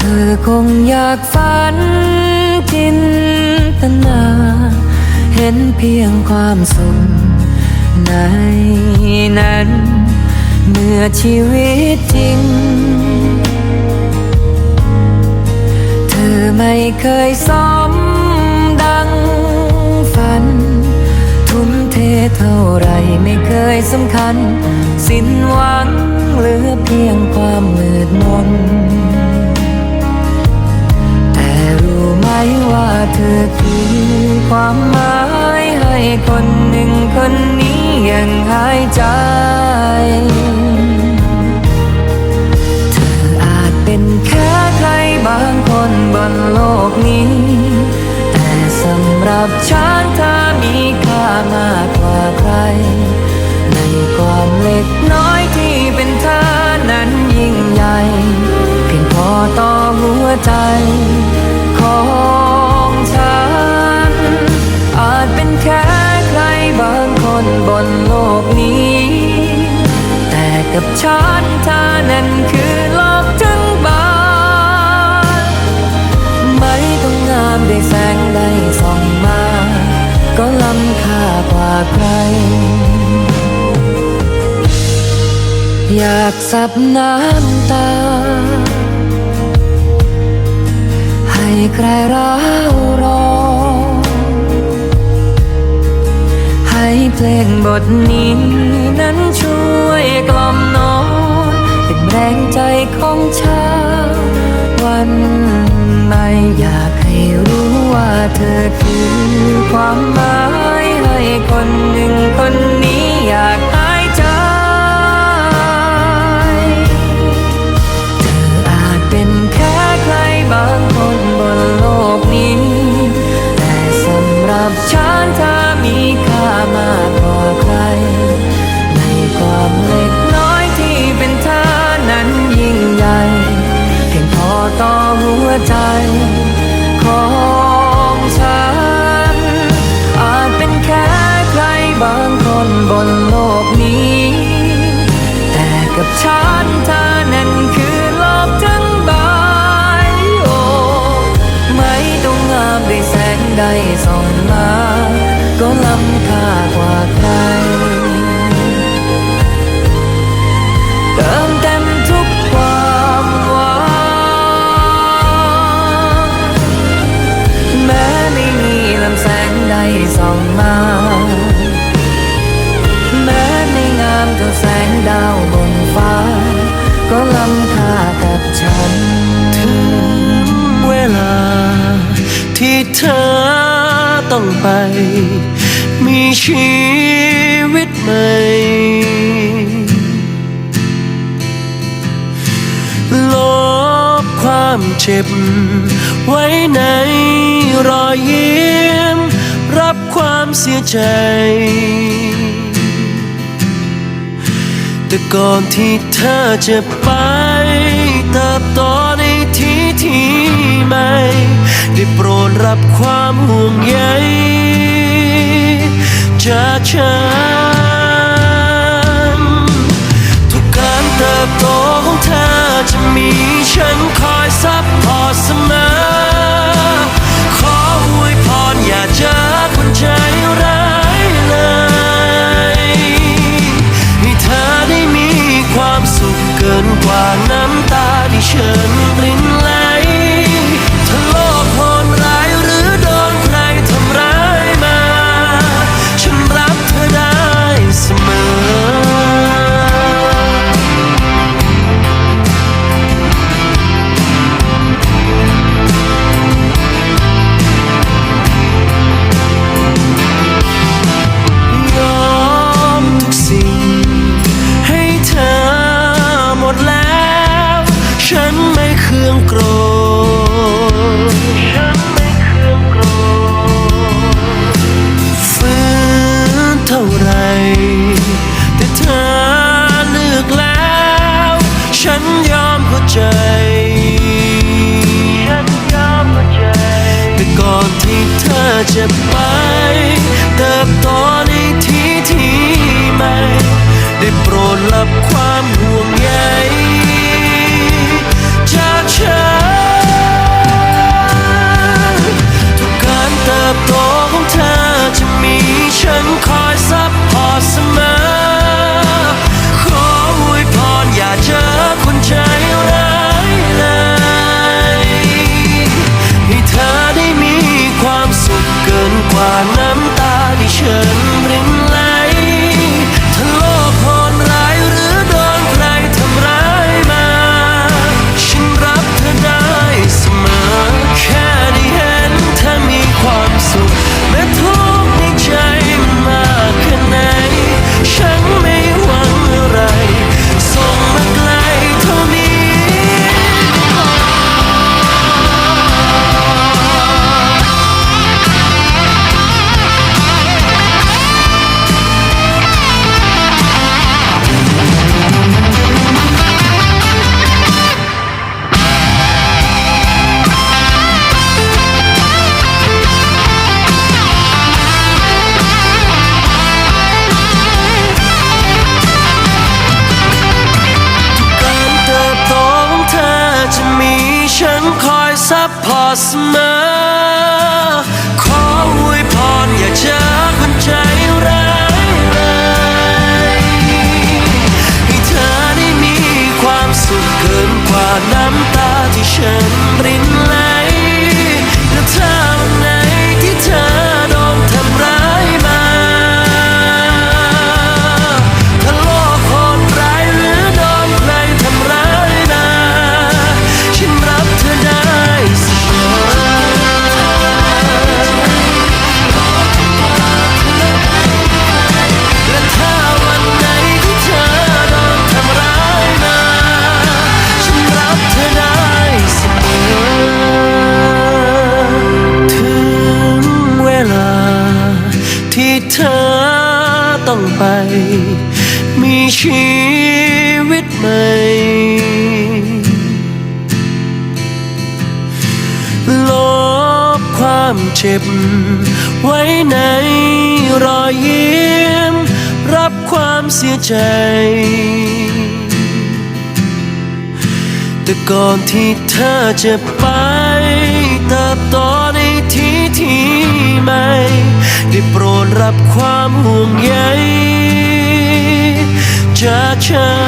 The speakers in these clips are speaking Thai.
ธอคงอยากฝันจินตนา เห็นเพียงความสุขในนั้น เมื่อชีวิตจริง เธอไม่เคยสมดังฝัน ทุ่มเทเท่าไรไม่เคยสำคัญ สิ้นหวังเหลือเพียงความมืดมน อคือความหมายให้คนหนึ่งคนนี้ยังหายใจ เธออาจเป็นแค่ใครบางคนบนโลกนี้ แต่สำหรับฉันเธอมีค่ามากกว่าใคร ในความเล็กน้อยที่เป็นเธอนั้นยิ่งใหญ่ เพียงพอต่อหัวใจ ขอ อยากสับน้ำตา ให้ใครร้าวรองให้เพลงบทนี้นั้นช่วยกล่อมน้องเป็นแรงใจของชาวันใหม่อยากให้รู้ว่าเธอคือความหมายให้คนหนึ่งคนนี้อยาก ความเจ็บ ไว้ในรอยยิ้ม รับความเสียใจ แต่ก่อนที่เธอจะไปเติบโตในที่ที่ใหม่ได้โปรดรับความห่วงใยจากฉันทุกการเติบโตของเธอจะมีฉัน คอย เกินกว่าน้ำตาที่ฉันรินไหลและเธอ มีชีวิตใหม่ ลบความเจ็บ ไว้ในรอยยิ้ม รับความเสียใจ แต่ก่อนที่เธอจะไปเติบโตในที่ที่ไม่ ได้โปรดรับความ ocean.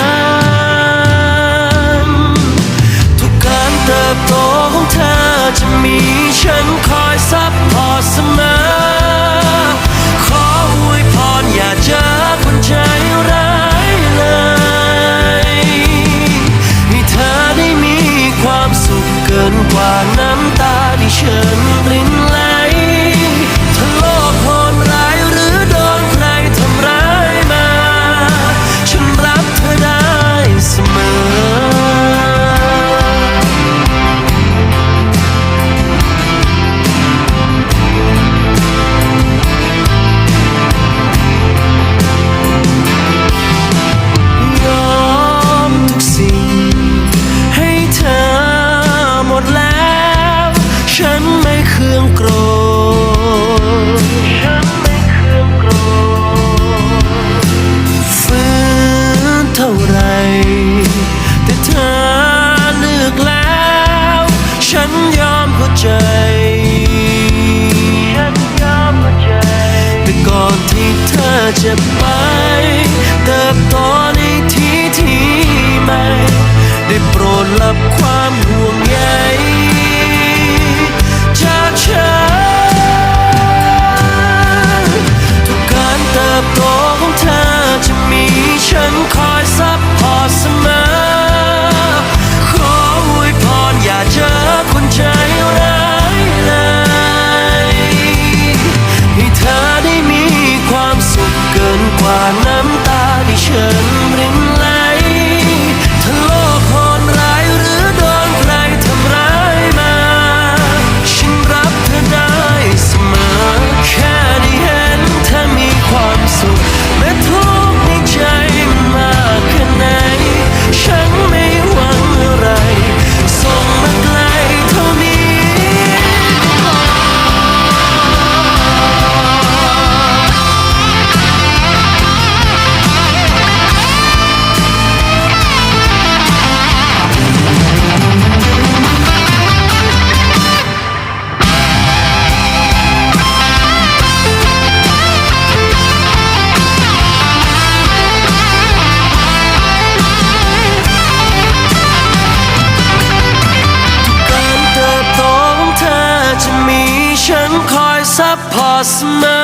มอ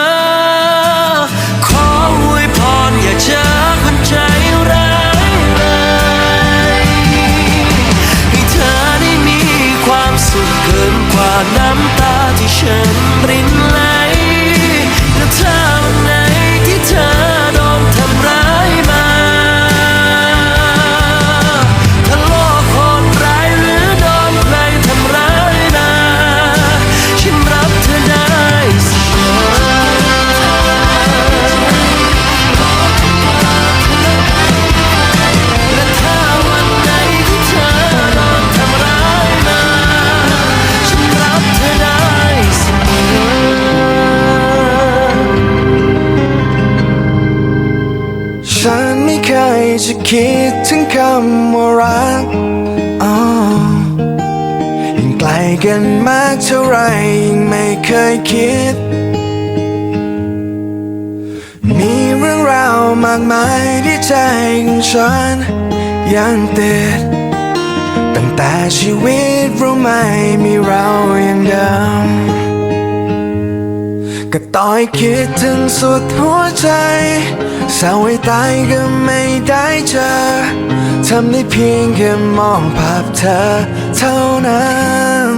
ขออวยพรอย่าเจอคนใจร้ายเลยให้เธอได้มีความสุขเกินกว่าน้ำตาที่ฉันริน ถึงคำว่ารักอ๋อยิ่งไกลกันมากเท่าไรยิ่งไม่เคยคิด มีเรื่องราวมากมายที่ใจของฉันยังติดตั้งแต่ชีวิตเราไม่มีเราอย่างเดิม ก็ต่อยคิดถึงสุดหัวใจเศร้าให้ตายก็ไม่ได้เจอทำได้เพียงแค่มองภาพเธอเท่านั้น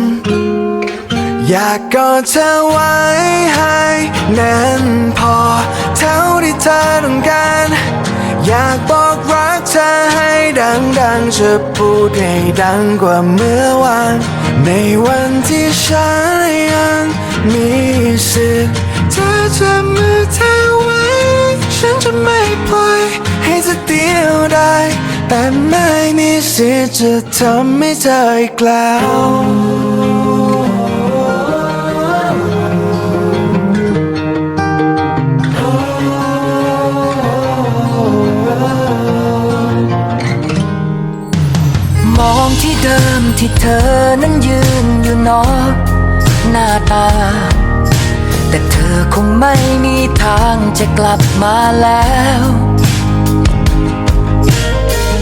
อยากกอดเธอไว้ให้แน่นพอเท่าที่เธอต้องการ อยากบอกรักเธอให้ดังๆจะพูดให้ดังกว่าเมื่อวาน ในวันที่ฉันยัง มีสิทธิ์เธอจะมือเธอไว้ ฉันจะไม่ปล่อยให้เธอเดียวได้ แต่ไม่มีสิทธิ์จะทำให้เธออีกแล้วมองที่เดิมที่เธอนั้นยืนอยู่นอก หน้าตา แต่เธอคงไม่มีทางจะกลับมาแล้ว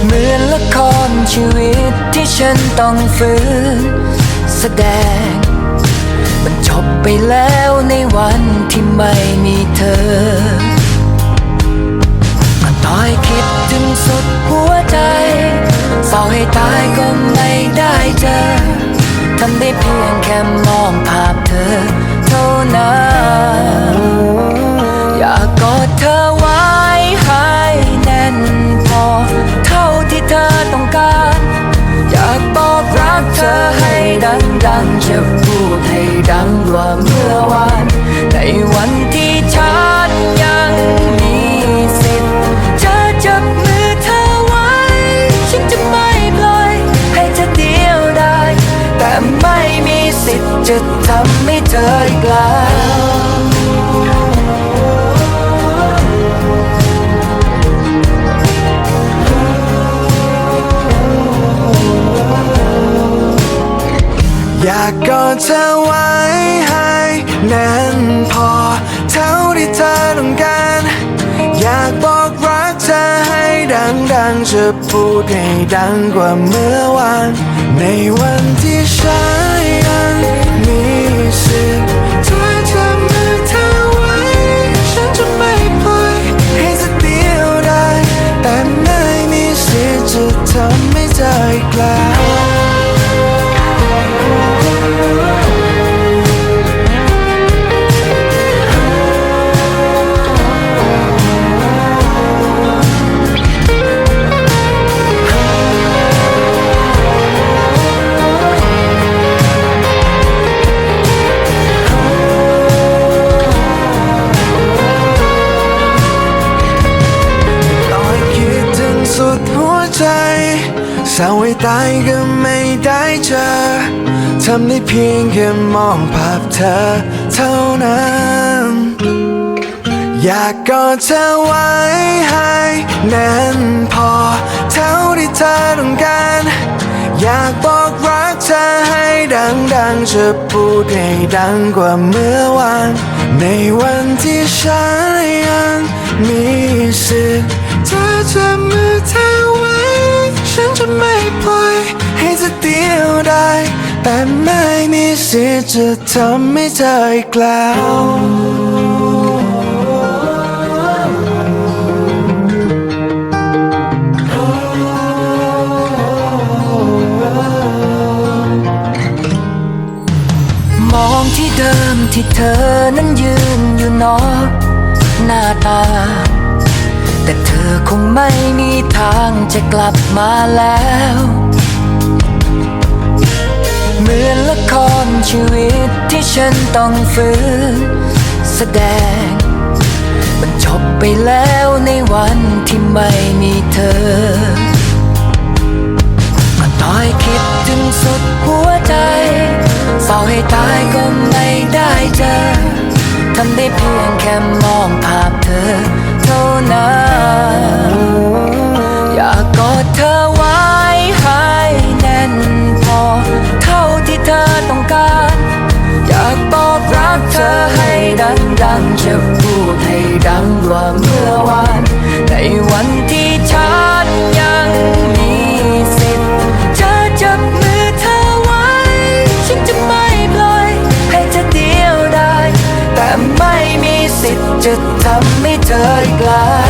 เหมือนละครชีวิตที่ฉันต้องฝืนแสดง มันจบไปแล้วในวันที่ไม่มีเธอก็ต่อยคิดถึงสุดหัวใจเศร้าให้ตายก็ไม่ได้เจอ ทำได้เพียงแค่มองภาพเธอเท่านั้นอยากกอดเธอไว้ให้แน่นพอ เท่าที่เธอต้องการ อยากบอกรักเธอให้ดังๆจะพูดให้ดังกว่าเมื่อวานในวัน ดเธอไว้ให้แน่นพอ เท่าที่เธอต้องการ อยากบอกรักเธอให้ดังๆจะพูดให้ดังกว่าเมื่อวาน ในวันที่ ให้ตายก็ไม่ได้เจอทำได้เพียงแค่มองภาพเธอเท่านั้น อยากกอดเธอไว้ให้แน่นพอ เท่าที่เธอต้องการ อยากบอกรักเธอให้ดังๆจะพูดให้ดังกว่าเมื่อวาน ในวันที่ฉันยังมีสิทธิ์เธอจะมือเธอไว้ ฉันจะไม่ปล่อยให้เธอเดียวได้ แต่ไม่มีสิทธิ์จะทำให้เธออีกแล้วมองที่เดิมที่เธอนั้นยืนอยู่นอหน้าตา แต่เธอคงไม่มีทางจะกลับมาแล้ว เหมือนละครชีวิตที่ฉันต้องฝืนแสดง มันจบไปแล้วในวันที่ไม่มีเธอก็น้อยคิดถึงสุดหัวใจเฝ้าให้ตายก็ไม่ได้เจอทำได้เพียงแค่มองภาพเธอ เท่านั้นอยากกอดเธอไว้ให้แน่นพอ เท่าที่เธอต้องการ อยากบอกรักเธอให้ดังๆจะพูดให้ดังกว่าเมื่อวาน ในวันที่ฉันยังมีสิทธิ์จะจับมือเธอไว้ ฉันจะไม่ปล่อยให้เธอเดียวได้ แต่ไม่มีสิทธิ์จะทำ 可以改